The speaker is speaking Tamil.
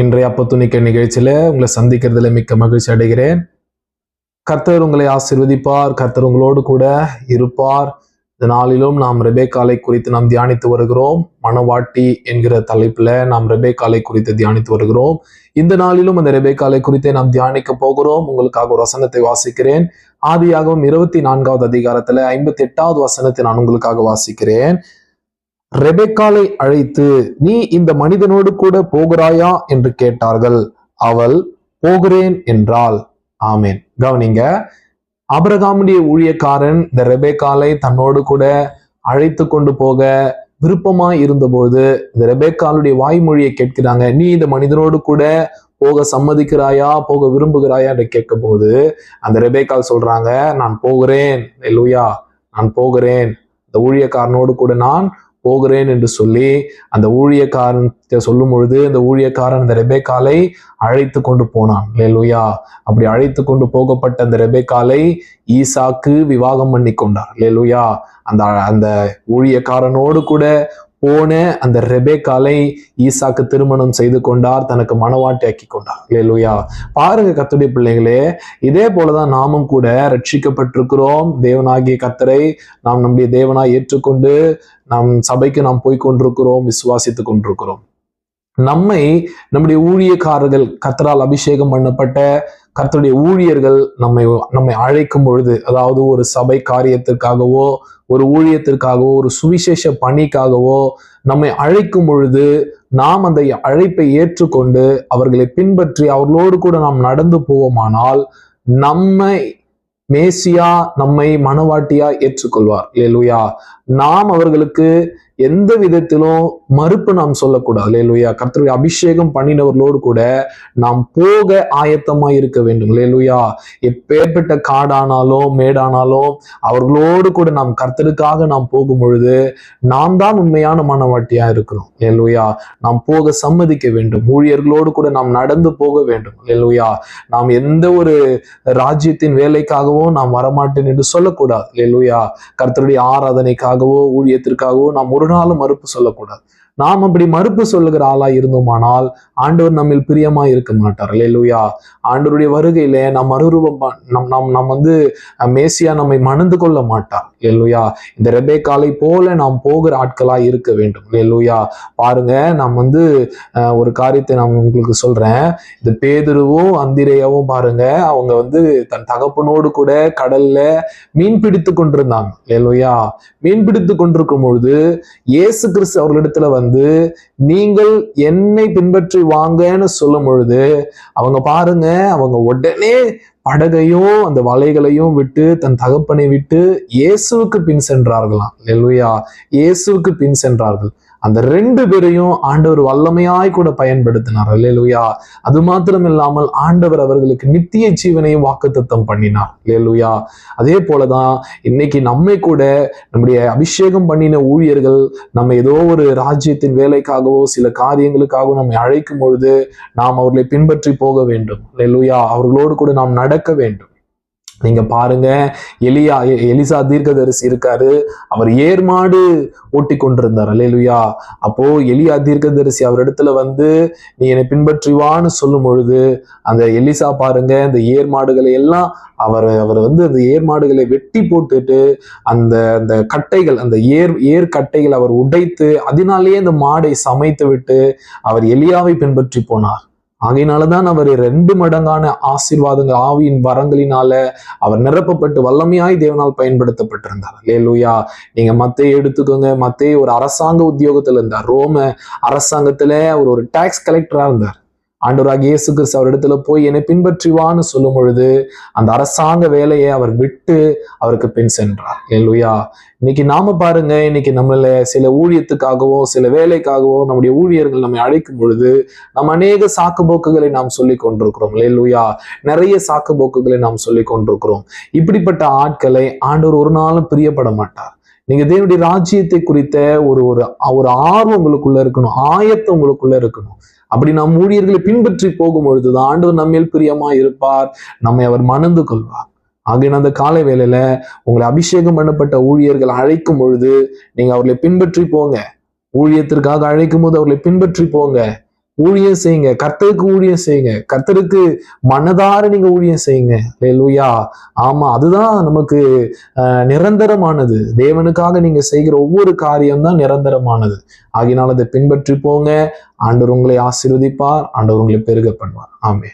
இன்றைய அப்பத்துணிக்க நிகழ்ச்சியில உங்களை சந்திக்கிறதுல மிக்க மகிழ்ச்சி அடைகிறேன். கர்த்தர் உங்களை ஆசிர்வதிப்பார் கர்த்தர் உங்களோடு கூட இருப்பார். இந்த நாளிலும் நாம் ரெபேக்காலை குறித்து நாம் தியானித்து வருகிறோம். மனவாட்டி என்கிற தலைப்புல நாம் ரெபேக்காலை குறித்து தியானித்து வருகிறோம். இந்த நாளிலும் அந்த ரெபேக்காலை குறித்தே நாம் தியானிக்க போகிறோம். உங்களுக்காக ஒரு வசனத்தை வாசிக்கிறேன். ஆதியாகவும் இருபத்தி நான்காவது அதிகாரத்துல ஐம்பத்தி எட்டாவது வசனத்தை நான் உங்களுக்காக வாசிக்கிறேன். ரெபெக்காலை அழைத்து நீ இந்த மனிதனோடு கூட போகிறாயா? என்று கேட்டார்கள். அவள் போகிறேன் என்றாள். ஆமேன். கவனிங்க அபரகாமுடைய ஊழியக்காரன் இந்த ரெபேக்காலை தன்னோடு கூட அழைத்து கொண்டு போக விருப்பமா இருந்தபோது இந்த ரெபேக்காலுடைய வாய்மொழியை கேட்கிறாங்க. நீ இந்த மனிதனோடு கூட போக சம்மதிக்கிறாயா? போக விரும்புகிறாயா? என்று கேட்கும் போது அந்த ரெபேக்கால் சொல்றாங்க நான் போகிறேன். லூயா நான் போகிறேன். இந்த ஊழியக்காரனோடு கூட நான் போகிறேன் என்று சொல்லி அந்த ஊழியக்காரன் சொல்லும் பொழுது அந்த ஊழியக்காரன் அந்த ரெபேக்காலை அழைத்து கொண்டு போனான். லேலுயா அப்படி அழைத்து கொண்டு போகப்பட்ட அந்த ரெபேக்காலை ஈசாக்கு விவாகம் பண்ணி கொண்டார் லேலுயா அந்த அந்த ஊழியக்காரனோடு கூட போன அந்த ரெபேக்காலை ஈசாக்கு திருமணம் செய்து கொண்டார் தனக்கு மனவாட்டி ஆக்கி கொண்டார். இல்லையா பாருங்க கத்துடைய பிள்ளைகளே இதே போலதான் நாமும் கூட ரட்சிக்கப்பட்டிருக்கிறோம். தேவனாகிய கத்தரை நாம் நம்முடைய தேவனாய் ஏற்றுக்கொண்டு நாம் சபைக்கு நாம் போய்கொண்டிருக்கிறோம் விசுவாசித்து கொண்டிருக்கிறோம். நம்மை நம்முடைய ஊழியக்காரர்கள் கத்தரால் அபிஷேகம் பண்ணப்பட்ட கர்த்தருடைய ஊழியர்கள் நம்மை நம்மை அழைக்கும் பொழுது அதாவது ஒரு சபை காரியத்திற்காகவோ ஒரு ஊழியத்திற்காகவோ ஒரு சுவிசேஷ பணிக்காகவோ நம்மை அழைக்கும் பொழுது நாம் அந்த அழைப்பை ஏற்றுக்கொண்டு அவர்களை பின்பற்றி அவர்களோடு கூட நாம் நடந்து போவோமானால் நம்மை மேசியா நம்மை மனவாட்டியா ஏற்றுக்கொள்வார். இல்லையா நாம் அவர்களுக்கு எந்த விதத்திலும் மறுப்பு நாம் சொல்லக்கூடாது. லேலுயா கர்த்தருடைய அபிஷேகம் பண்ணினவர்களோடு கூட நாம் போக ஆயத்தமா இருக்க வேண்டும். லேலுயா எப்பேற்பட்ட காடானாலும் மேடானாலும் அவர்களோடு கூட நாம் கர்த்தருக்காக நாம் போகும் பொழுது நாம் தான் உண்மையான மனவாட்டியா இருக்கிறோம். லேலுயா நாம் போக சம்மதிக்க வேண்டும். ஊழியர்களோடு கூட நாம் நடந்து போக வேண்டும். லேலுயா நாம் எந்த ஒரு ராஜ்யத்தின் வேலைக்காகவோ நாம் வரமாட்டேன் என்று சொல்லக்கூடாது. லேலுயா கர்த்தருடைய ஆராதனைக்காகவோ ஊழியத்திற்காகவோ நாம் ஒரு நாளும் மறுப்பு சொல்லக்கூடாது. நாம் அப்படி மறுப்பு சொல்லுகிற ஆளா இருந்தோமானால் ஆண்டவர் நம்மில் பிரியமா இருக்க மாட்டார். லேலுயா ஆண்டவருடைய வருகையில நாம் மறுரூபம் நம் நம் நாம் வந்து மேசியா நம்மை மணந்து கொள்ள மாட்டார். இல்லையா இந்த ரெபே காலை போல நாம் போகிற ஆட்களா இருக்க வேண்டும். இல்லையா பாருங்க நாம் வந்து ஒரு காரியத்தை நான் உங்களுக்கு சொல்றேன். இந்த பேதுருவும் அந்திரேயாவும் பாருங்க அவங்க வந்து தன் தகப்பனோடு கூட கடல்ல மீன் பிடித்து கொண்டிருந்தாங்க. இல்லையா மீன் பிடித்து கொண்டிருக்கும் பொழுது இயேசு கிறிஸ்து அவர்களிடத்துல வந்து நீங்கள் என்னை பின்பற்றி வாங்கன்னு சொல்லும் பொழுது அவங்க பாருங்க அவங்க உடனே படகையும் அந்த வலைகளையும் விட்டு தன் தகப்பனை விட்டு இயேசுவுக்கு பின் சென்றார்களாம். லெலுயா இயேசுவுக்கு பின் சென்றார்கள். அந்த ரெண்டு பேரையும் ஆண்டவர் வல்லமையாய் கூட பயன்படுத்தினார். லேலுயா அது மாத்திரம் இல்லாமல் ஆண்டவர் அவர்களுக்கு நித்திய ஜீவனையும் வாக்குத்தத்தம் பண்ணினார். லேலுயா அதே போலதான் இன்னைக்கு நம்மை கூட நம்முடைய அபிஷேகம் பண்ணின ஊழியர்கள் நம்ம ஏதோ ஒரு ராஜ்யத்தின் வேலைக்காகவோ சில காரியங்களுக்காகவோ நம்மை அழைக்கும் பொழுது நாம் அவர்களை பின்பற்றி போக வேண்டும். லேலுயா அவர்களோடு கூட நாம் நடக்க வேண்டும். நீங்க பாருங்க எலியா எலிசா தீர்க்கதரிசி இருக்காரு. அவர் ஏர்மாடு ஓட்டி கொண்டிருந்தார் அலேலுயா அப்போ எலியா தீர்க்கதரிசி அவர் இடத்துல வந்து நீ என்னை பின்பற்றிவான்னு சொல்லும் பொழுது அந்த எலிசா பாருங்க இந்த ஏர்மாடுகளை எல்லாம் அவர் அவர் வந்து அந்த ஏர்மாடுகளை வெட்டி போட்டுட்டு அந்த அந்த கட்டைகள் அந்த ஏர் ஏர் கட்டைகள் அவர் உடைத்து அதனாலேயே அந்த மாடை சமைத்து விட்டு அவர் எலியாவை பின்பற்றி போனார். ஆகையினாலதான் அவர் ரெண்டு மடங்கான ஆசீர்வாதங்கள் ஆவியின் வரங்களினால அவர் நிரப்பப்பட்டு வல்லமையாய் தேவனால் பயன்படுத்தப்பட்டிருந்தார். லேலூயா நீங்க மத்தையை எடுத்துக்கோங்க. மத்தைய ஒரு அரசாங்க உத்தியோகத்துல இருந்தார். ரோம அரசாங்கத்துல அவர் ஒரு டாக்ஸ் கலெக்டரா இருந்தார். ஆண்டவராக இயேசு கிறிஸ்து அவர் இடத்துல போய் என்னை பின்பற்றிவான்னு சொல்லும் பொழுது அந்த அரசாங்க வேலையை அவர் விட்டு அவருக்கு பின் சென்றார். இல்லையா இன்னைக்கு நாம பாருங்க இன்னைக்கு நம்மள சில ஊழியத்துக்காகவோ சில வேலைக்காகவோ நம்முடைய ஊழியர்கள் நம்மை அழைக்கும் பொழுது நம்ம அநேக சாக்கு போக்குகளை நாம் சொல்லி கொண்டிருக்கிறோம். இல்லையா நிறைய சாக்கு போக்குகளை நாம் சொல்லி கொண்டிருக்கிறோம். இப்படிப்பட்ட ஆட்களை ஆண்டவர் ஒரு நாளும் பிரியப்பட மாட்டார். நீங்க தேவனுடைய ராஜ்யத்தை குறித்த ஒரு ஒரு ஒரு ஆர்வம் உங்களுக்குள்ள இருக்கணும். ஆயத்தம் உங்களுக்குள்ள இருக்கணும். அப்படி நம் ஊழியர்களை பின்பற்றி போகும் பொழுதுதான் ஆண்டவர் நம்மேல் பிரியமா இருப்பார். நம்மை அவர் மணந்து கொள்வார். ஆகிய அந்த காலை வேலையில உங்களை அபிஷேகம் பண்ணப்பட்ட ஊழியர்கள் அழைக்கும் பொழுது நீங்க அவர்களை பின்பற்றி போங்க. ஊழியத்திற்காக அழைக்கும் போது அவர்களை பின்பற்றி போங்க. ஊழியம் செய்யுங்க. கர்த்தருக்கு ஊழியம் செய்யுங்க. கர்த்தருக்கு மனதார நீங்க ஊழியம் செய்யுங்க. லூயா ஆமா அதுதான் நமக்கு நிரந்தரமானது. தேவனுக்காக நீங்க செய்கிற ஒவ்வொரு காரியம்தான் நிரந்தரமானது. ஆகினால் அதை பின்பற்றி போங்க ஆண்டவர் உங்களை ஆசீர்வதிப்பார். ஆண்டவர் உங்களை பெருக பண்ணுவார். ஆமே